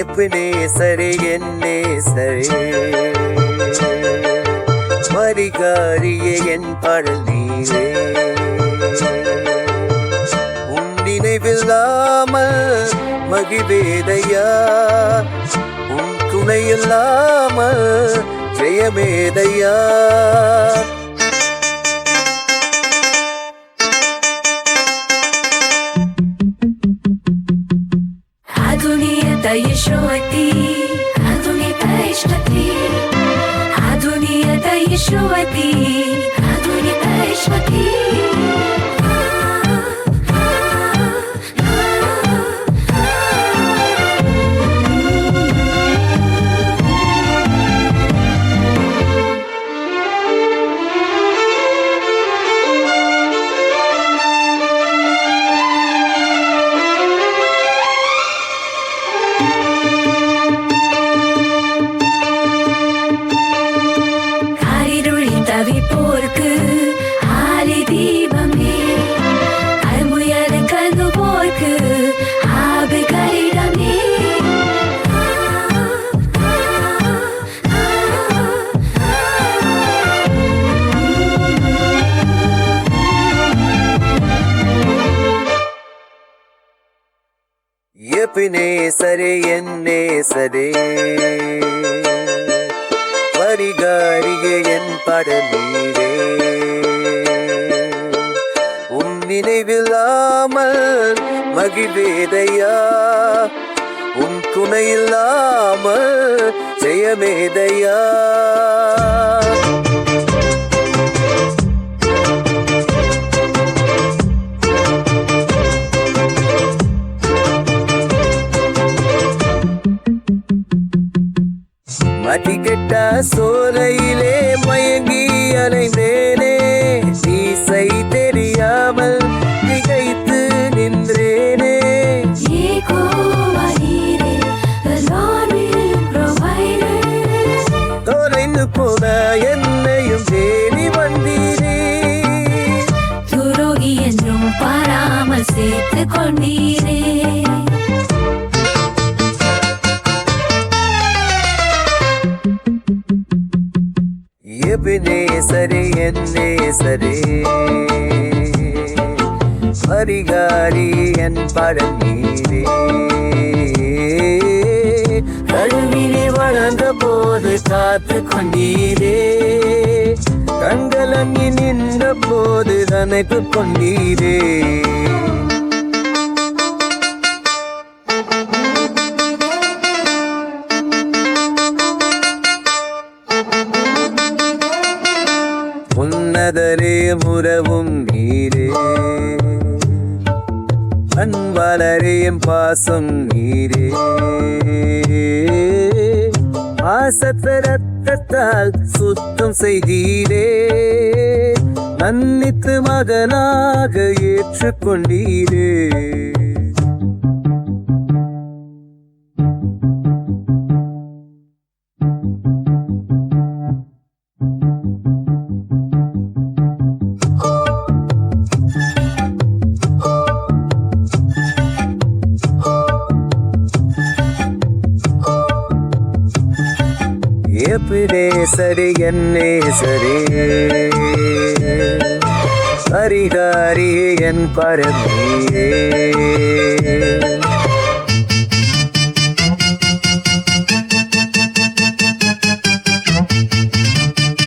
எபினேசரே என் சரே. பரிகாரியே என் படல் நீரே உன் நினைவில்லாமல் மகிவேதையா. உன் துணையில்லாமல் ஜெயமேதையா. ಯಶುವತಿ ಆಧುನಿಕ ಯಶ್ವತಿ ಆಧುನಿಯತ ಯಶುವತಿ ಆಧುನಿಕ ಯಶ್ವತಿ எபினேசரே என்னேசரே பரிகாரியே என் படநீரே உம் நினைவில்லாமல் மகிழ்வேதையா? உம் துணை இல்லாமல் ஜெயமேதையா? மதிக்கெட்ட சோலையிலே மயங்கி அலைந்தேனே தீசை தெரியாமல் திகைத்து நின்றேனே. தொலைந்து போன என்னையும் எபினேசரே என்னே சரே பரிகாரி என் பழநீரே நீரே வளர்ந்த போது காத்து கொண்டீரே. கண்களங்கி நின்ற போது நினைத்து கொண்டீரே. உன்னதரே முறவும் நீரே. அன்பாளரையும் பாசம் நீரே. ஆசத்த ரத்தத்தால் சுத்தம் செய்தீரே. நன்னித்து மகனாக ஏற்றுக்கொண்டீரே. எப்படியே சரி என்னே சரி. ஹரிகாரி என் பரமீரே